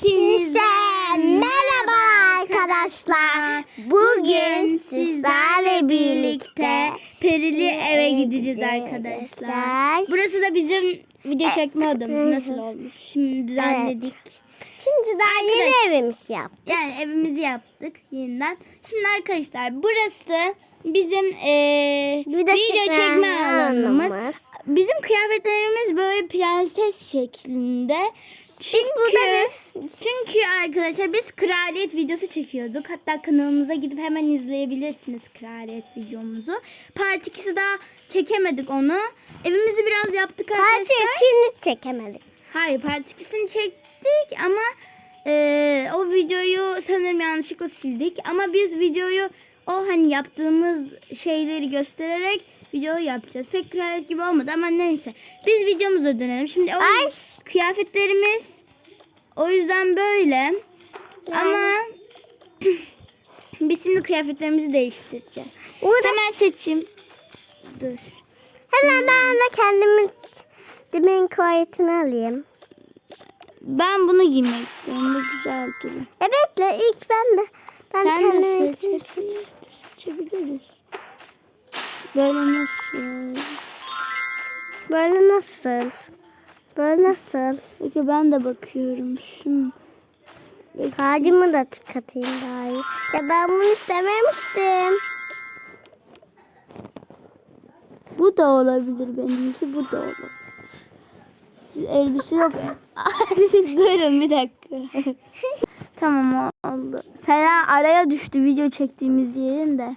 Hepinize merhaba arkadaşlar. Bugün sizlerle birlikte Perili eve gideceğiz arkadaşlar. Burası da bizim video çekme odamız. Nasıl olmuş? Şimdi düzenledik. Şimdi daha yeni evimiz yaptık. Yani evimizi yaptık yeniden. Şimdi arkadaşlar burası bizim eee video, çekme, alanımız. Bizim kıyafetlerimiz böyle prenses şeklinde. Çünkü, çünkü arkadaşlar biz kraliyet videosu çekiyorduk. Hatta kanalımıza gidip hemen izleyebilirsiniz kraliyet videomuzu. Part 2'si daha çekemedik onu. Evimizi biraz yaptık arkadaşlar. üçünü çekemedik. Hayır part 2'sini çektik ama e, o videoyu sanırım yanlışlıkla sildik. Ama biz videoyu o hani yaptığımız şeyleri göstererek videoyu yapacağız. Pek kraliyet gibi olmadı ama neyse. Biz videomuza dönelim. Şimdi o Ay. kıyafetlerimiz o yüzden böyle. Ama biz şimdi kıyafetlerimizi değiştireceğiz. Burada Hemen seçeyim. Dur. hemen ben de kendimin demin kıyafetini alayım. Ben bunu giymek istiyorum. Bu güzel duruyor. E bekle ilk ben de ben Sen de seç, seç, seç, seçebiliriz. Böyle nasıl? böyle nasıl? Böyle nasıl? Peki ben de bakıyorum. Şunu. Harcımı da tıkatayım daha iyi. Ya ben bunu istememiştim. Bu da olabilir benimki. Bu da olabilir. Elbise yok. Durun bir dakika. tamam oldu. Sena araya düştü video çektiğimiz yerin de.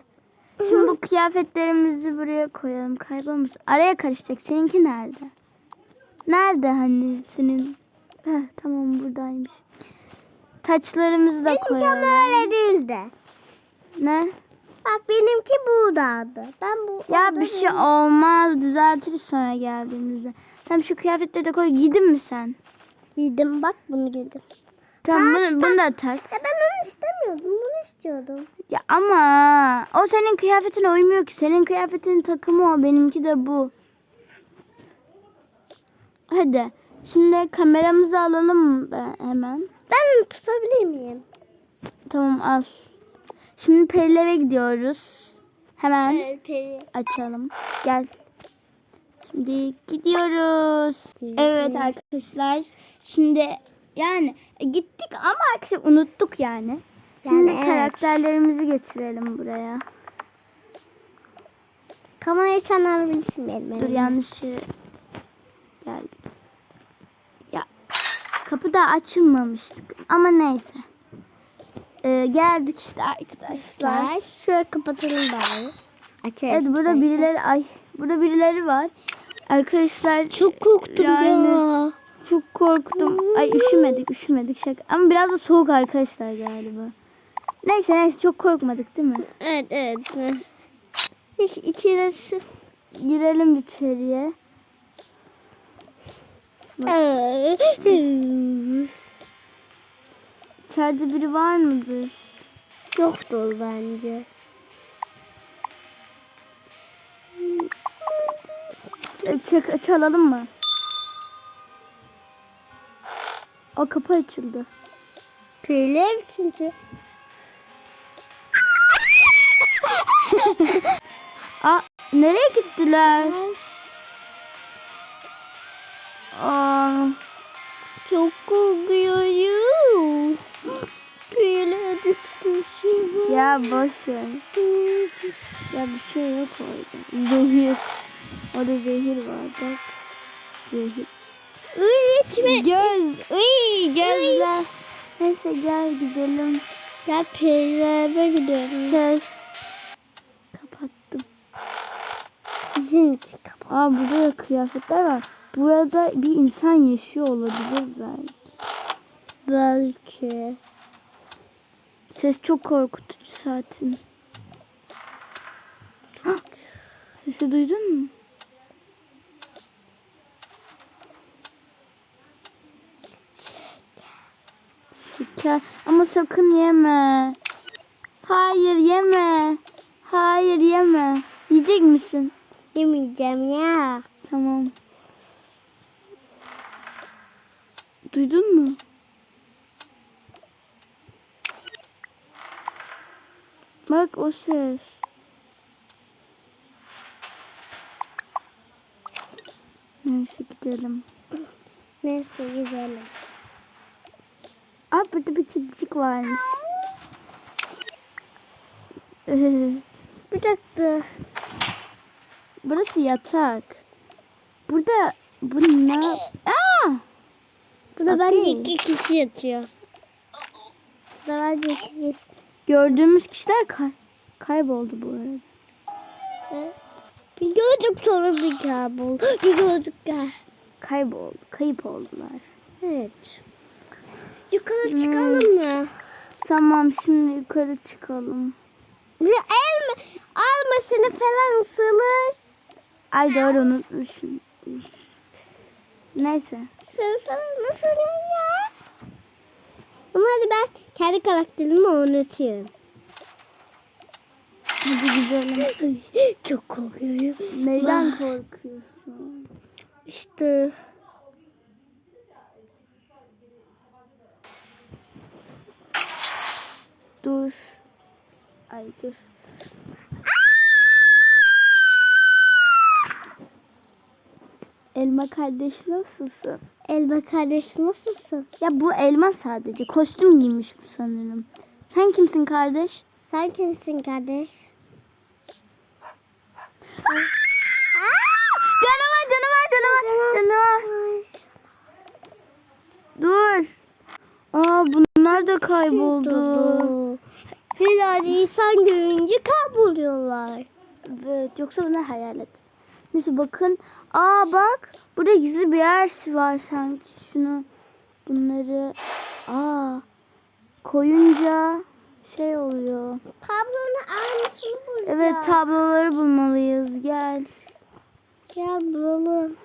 Şimdi bu kıyafetlerimizi buraya koyalım. Kaybolmasın. Araya karışacak. Seninki nerede? Nerede hani senin? Heh, tamam buradaymış. Taçlarımızı da Benimki ama koyalım. öyle değildi. Ne? Bak benimki buradaydı. Ben bu Ya orada bir şey olmaz. Düzeltiriz sonra geldiğimizde. Tamam şu kıyafetleri de koy. Gidin mi sen? giydim. Bak bunu giydim. Tamam bunu, bunu da tak. Ya ben onu istemiyordum. Bunu istiyordum. Ya ama o senin kıyafetine uymuyor ki. Senin kıyafetin takımı o. Benimki de bu. Hadi. Şimdi kameramızı alalım mı hemen? Ben tutabilir miyim? Tamam al. Şimdi Perilere gidiyoruz. Hemen Evet. Peri. açalım. Gel. Şimdi gidiyoruz. Evet arkadaşlar. Şimdi yani e, gittik ama arkadaşlar unuttuk yani. Şimdi evet. karakterlerimizi getirelim buraya. Kamerayı sen alabilirsin benim Dur elimden. yanlış yere geldik. Ya kapı da açılmamıştık ama neyse. Ee, geldik işte arkadaşlar. Arkadaşlar. Şöyle kapatalım bari. Açarız. Evet burada birileri ay burada birileri var. Arkadaşlar Çok korktum yani ya. Çok korktum. Ay üşümedik üşümedik şaka. Ama biraz da soğuk arkadaşlar galiba. Neyse neyse çok korkmadık değil mi? Evet evet. Hiç su. Girelim içeriye. İçeride biri var mıdır? Yoktur bence. Ç- çalalım mı? O kapı açıldı. Pelev çünkü. Aa nereye gittiler? Aa, Çok korkuyorum. Pelev düştü şimdi. ya boş ver. Ya bir şey yok orada. Zehir. Orada zehir var bak. Zehir. Uy içme. Göz. Iy, gözler. Neyse gel gidelim. Ya Pelev'e gidiyorum. Ses. Kapattım. Sizin için kapat. Aa burada da kıyafetler var. Burada bir insan yaşıyor olabilir belki. Belki. Ses çok korkutucu. Hah! Sesi duydun mu? geçer. Ama sakın yeme. Hayır yeme. Hayır yeme. Yiyecek misin? Yemeyeceğim ya. Tamam. Duydun mu? Bak o ses. Neyse gidelim. Neyse gidelim. Aa burada bir kedicik varmış. Bir dakika. Burası yatak. Burada bu ne? Aa! Burada Okey. bence iki kişi yatıyor. Burada bence iki kişi. Gördüğümüz kişiler kay- kayboldu bu arada. Evet. Bir gördük sonra bir kaybol. Bir gördük ya. Kayboldu. Kayıp oldular. Evet. Yukarı çıkalım mı? Tamam şimdi yukarı çıkalım. Bir el mi? Alma seni falan ısırır. Ay doğru unutmuşum. Neyse. Seni falan nasıl ya? Ama hadi ben kendi karakterimi unutuyorum. Hadi gidelim. Çok korkuyorum. Neyden korkuyorsun? İşte. Dur. Ay dur. Elma kardeş nasılsın? Elma kardeş nasılsın? Ya bu elma sadece. Kostüm giymiş bu sanırım. Sen kimsin kardeş? Sen kimsin kardeş? Canavar canavar canavar canavar. Dur. Aa bunlar da kayboldu. Herhalde insan görünce kayboluyorlar. Evet yoksa bunlar hayalet. Neyse bakın. Aa bak. Burada gizli bir yer var sanki. Şunu bunları aa koyunca şey oluyor. Tablonun aynısını bulacağım. Evet tabloları bulmalıyız. Gel. Gel bulalım.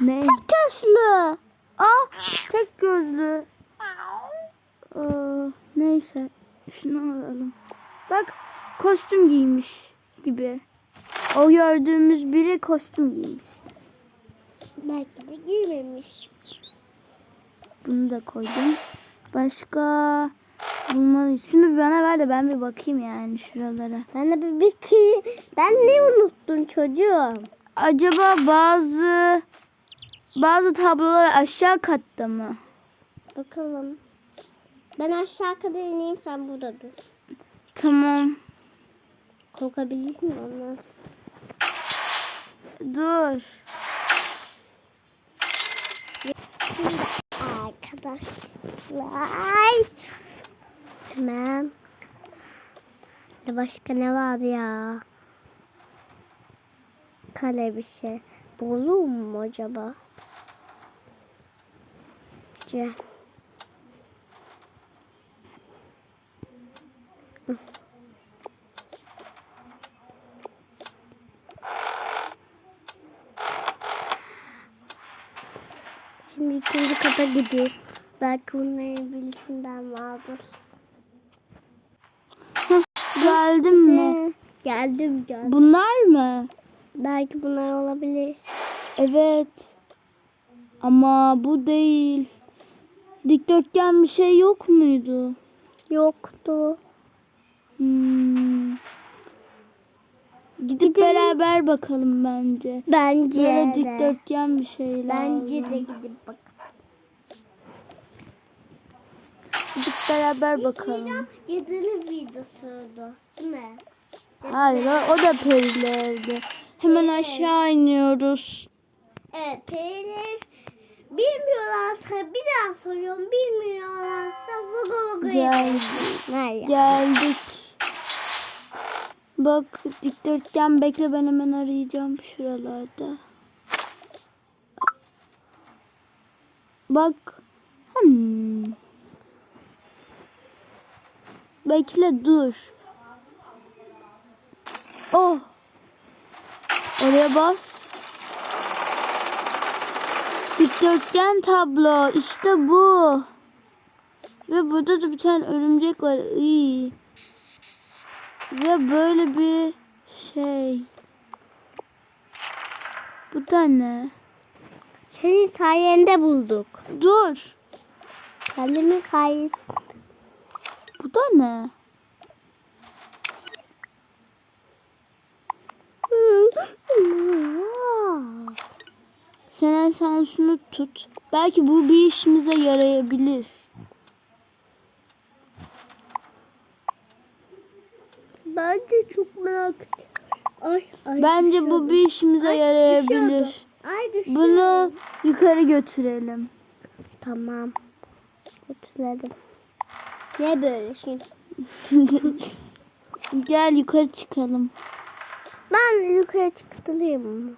Ne? Gözlü. Aa tek gözlü. Aa, neyse. Şunu alalım. Bak kostüm giymiş gibi. O gördüğümüz biri kostüm giymiş. Belki de giymemiş. Bunu da koydum. Başka bulmalıyız. Şunu bana ver de ben bir bakayım yani şuralara. Ben de bir, kıyı... Ben ne unuttun çocuğum? Acaba bazı bazı tablolar aşağı katta mı? Bakalım. Ben aşağı kadar ineyim sen burada dur. Tamam. Korkabilirsin ondan. Dur. Şimdi arkadaşlar. Hemen. Ya Başka ne var ya? Kale bir şey. Bolu mu acaba? Gel. Şimdi kata gidiyor. Belki bunların birisinden vardır. Geldin mi? Geldim geldim. Bunlar mı? Belki bunlar olabilir. Evet. Ama bu değil. Dikdörtgen bir şey yok muydu? Yoktu. Hmm. Gidip Gidelim. beraber bakalım bence. Bence Böyle de. dikdörtgen bir şey Bence lazım. de gidip bak. Gidip beraber bakalım. Cadılı videosuydu. Değil mi? Hayır o- da perilerde. Hemen aşağı iniyoruz. Evet. Periler bilmiyorlarsa bir daha soruyorum. Bilmiyorlarsa vugu Geldik. Nerede? Geldik. Bak dikdörtgen bekle ben hemen arayacağım şuralarda. Bak. Hmm. Bekle dur. Oh. Oraya bas. Dikdörtgen tablo. İşte bu. Ve burada da bir tane örümcek var. İyi. Ve böyle bir şey. Bu da ne? Senin sayende bulduk. Dur. Kendimiz sayesinde. Bu da ne? Sen sen şunu tut. Belki bu bir işimize yarayabilir. Bence çok merak Ay, ay Bence bu bir işimize yarayabilir. Ay. Bunu yukarı götürelim. Tamam. Götürelim. Ne böyle şimdi? Gel yukarı çıkalım. Ben yukarı çıktırayım?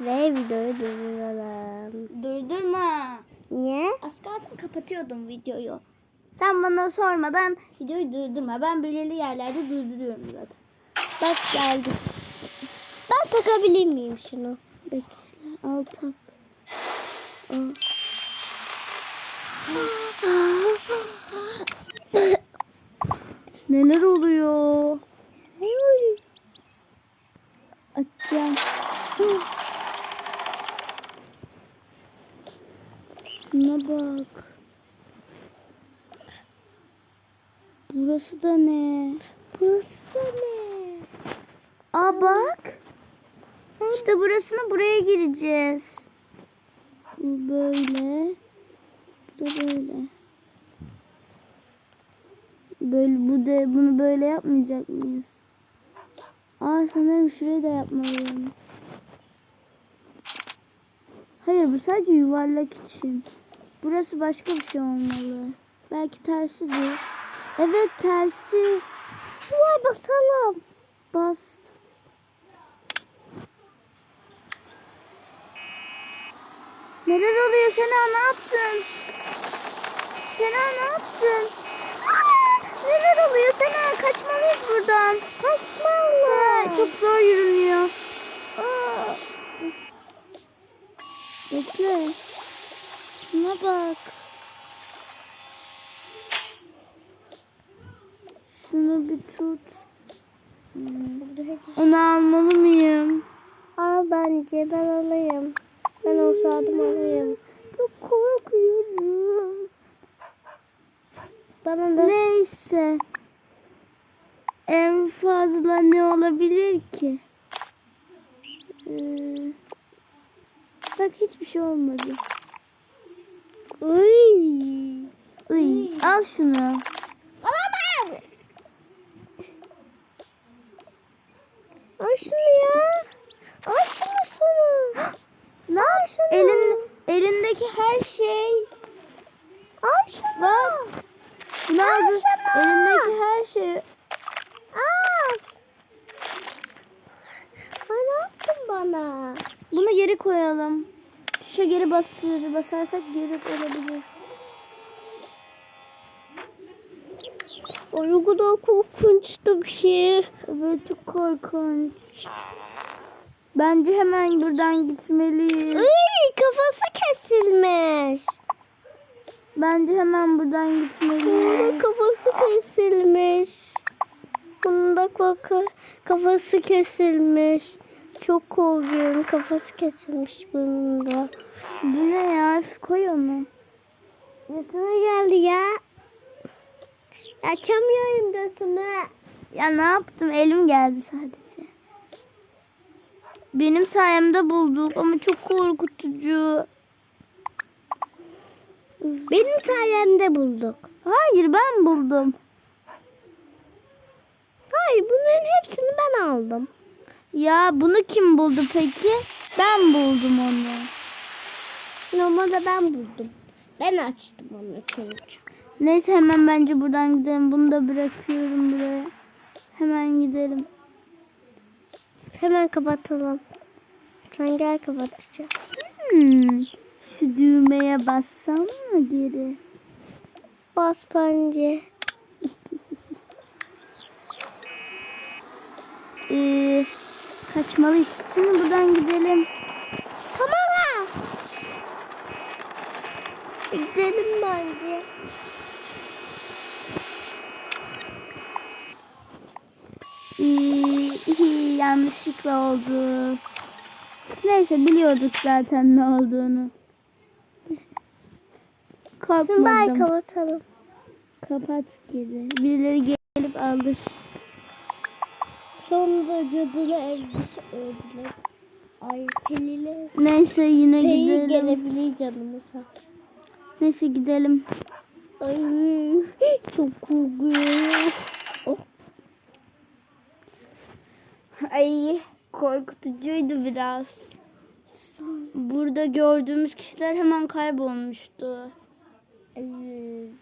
Ve videoyu durduralım. Durdurma. Niye? Az kalsın kapatıyordum videoyu. Sen bana sormadan videoyu durdurma. Ben belirli yerlerde durduruyorum zaten. Bak geldim. Ben takabilir miyim şunu? Bekle al tak. Al. Neler oluyor? Ne oluyor? Açacağım. Şuna bak. Burası da ne? Burası da ne? Aa bak. İşte burasını buraya gireceğiz. Bu böyle. Bu da böyle. Böyle bu da bunu böyle yapmayacak mıyız? Aa sanırım şurayı da yapmalıyım. Hayır bu sadece yuvarlak için. Burası başka bir şey olmalı. Belki tersidir. Evet tersi. Vay basalım. Bas. Neler oluyor Sena ne yaptın? Sena ne yaptın? Neler oluyor Sena kaçmalıyız buradan. Kaçmalı. Sena, çok zor yürünüyor. Bekle. Şuna bak. Şunu bir tut. Onu almalı mıyım? Al bence ben alayım. Ben olsaydım alayım. Çok korkuyorum. Bana da Neyse. En fazla ne olabilir ki? Ee, bak hiçbir şey olmadı. Uy. Iy, al şunu. Alamam. Al şunu ya. Al şunu şunu. Ne yap- şunu. Elin, elindeki her şey. Al şunu. Bak. Ne Al oldu? şunu. Elindeki her şey. Al. Ay ne yaptın bana? Bunu geri koyalım. Tuşa geri bastır, basarsak geri olabilir. O kadar korkunçtu bir şey. Evet çok korkunç. Bence hemen buradan gitmeliyiz. Ay kafası kesilmiş. Bence hemen buradan gitmeliyiz. kafası kesilmiş. Bunun da kaka- kafası kesilmiş. Çok korkuyorum. Kafası kesilmiş bunun da. Bu ne ya? Üf, Koy onu. Gözüme geldi ya. Açamıyorum gözümü. Ya ne yaptım? Elim geldi sadece. Benim sayemde bulduk ama çok korkutucu. Benim sayemde bulduk. Hayır ben buldum. Hayır bunların hepsini ben aldım. Ya bunu kim buldu peki? Ben buldum onu. Normalde ben buldum. Ben açtım onu çünkü. Neyse hemen bence buradan gidelim. Bunu da bırakıyorum buraya. Hemen gidelim. Hemen kapatalım. Sen gel kapatacağım. Hmm, şu düğmeye bassam mı geri? Bas bence. Ee, kaçmalıyız. Şimdi buradan gidelim. Tamam ha. Gidelim bence. Yanlışlıkla oldu. Neyse biliyorduk zaten ne olduğunu. Korkmadım. kapatalım. Kapat geri. Birileri gelip alır. Sonunda cadıyla elbise ördüler. Ay Pelile. Neyse yine Peli gidelim. gelebilir canımıza. Neyse gidelim. Ay çok korkuyorum. Oh. Ay korkutucuydu biraz. Burada gördüğümüz kişiler hemen kaybolmuştu. Bulmamıştı.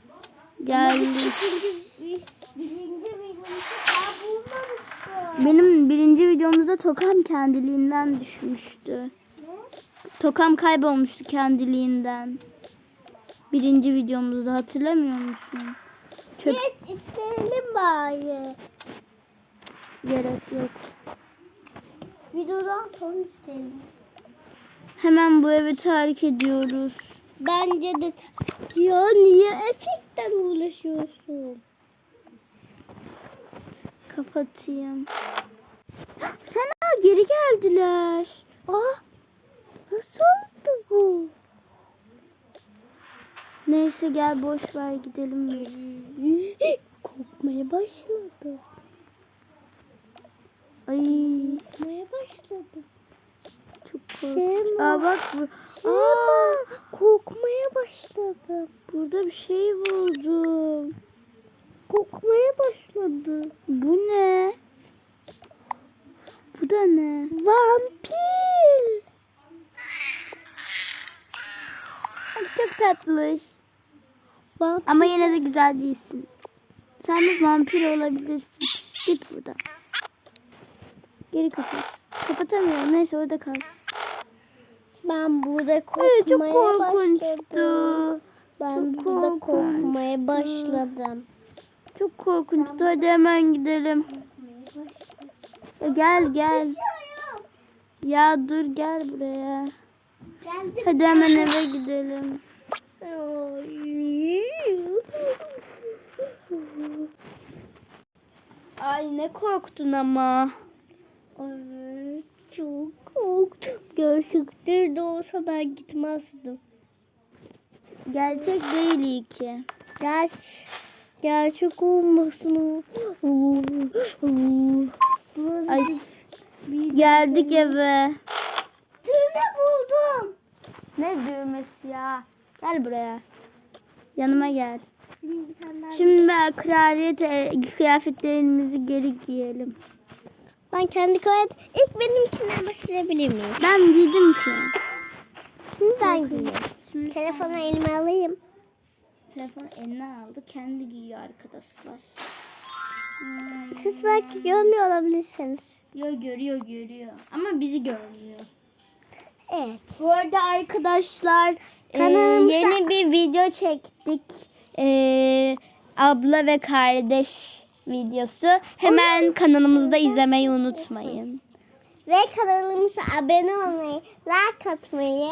Benim birinci videomuzda tokam kendiliğinden düşmüştü. Tokam kaybolmuştu kendiliğinden. Birinci videomuzda hatırlamıyor musun? Çöp Biz isteyelim bari. gerek yok. Videodan sonra isteyelim. Hemen bu evi terk ediyoruz. Bence de ya niye efektten uğraşıyorsun? Kapatayım. Sana geri geldiler. Aa, nasıl oldu bu? Neyse gel boş ver gidelim biz. Korkmaya başladım. Ay Korkmaya başladım. çok korkunç. Aa bak bu. Şeyma, korkmaya başladım. Burada bir şey buldum. Korkmaya başladım. Bu ne? Bu da ne? Vampir. Çok tatlış. Vampir. Ama yine de güzel değilsin. Sen de vampir olabilirsin. Git buradan. Geri kapat. Kapatamıyorum. Neyse orada kalsın. Ben burada Ay, korkmaya çok başladım. korkunçtu. Ben Çok burada korkmaya korkunçtu. başladım. Çok korkunçtu. Hadi hemen gidelim. Ya gel gel. Ya dur gel buraya. Geldim. Hadi hemen eve gidelim. Ay ne korktun ama. Ay, çok korktum. Gerçekten de olsa ben gitmezdim. Gerçek değil iyi ki. Gerç, gerçek olmasın o. Ay geldik eve. düğme buldum. Ne düğmesi ya? Gel buraya. Yanıma gel. Şimdi Şimdi ben kraliyet e, kıyafetlerimizi geri giyelim. Ben kendi kıyafet ilk benimkinden başlayabilir miyim? Ben giydim ki. Şimdi ben giyeyim. Şimdi Telefonu elime alayım. telefonu eline aldı. Kendi giyiyor arkadaşlar. Hmm. Siz belki görmüyor olabilirsiniz. Yo görüyor görüyor. Ama bizi görmüyor. Evet. Bu arada arkadaşlar e, Kanalımıza- yeni bir video çektik. E, abla ve kardeş videosu. Hemen kanalımızda izlemeyi unutmayın. Ve kanalımıza abone olmayı, like atmayı.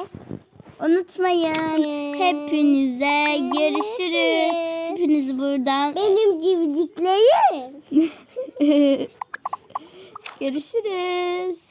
Unutmayın. Hepinize görüşürüz. Hepinizi buradan Benim civciklerim. görüşürüz.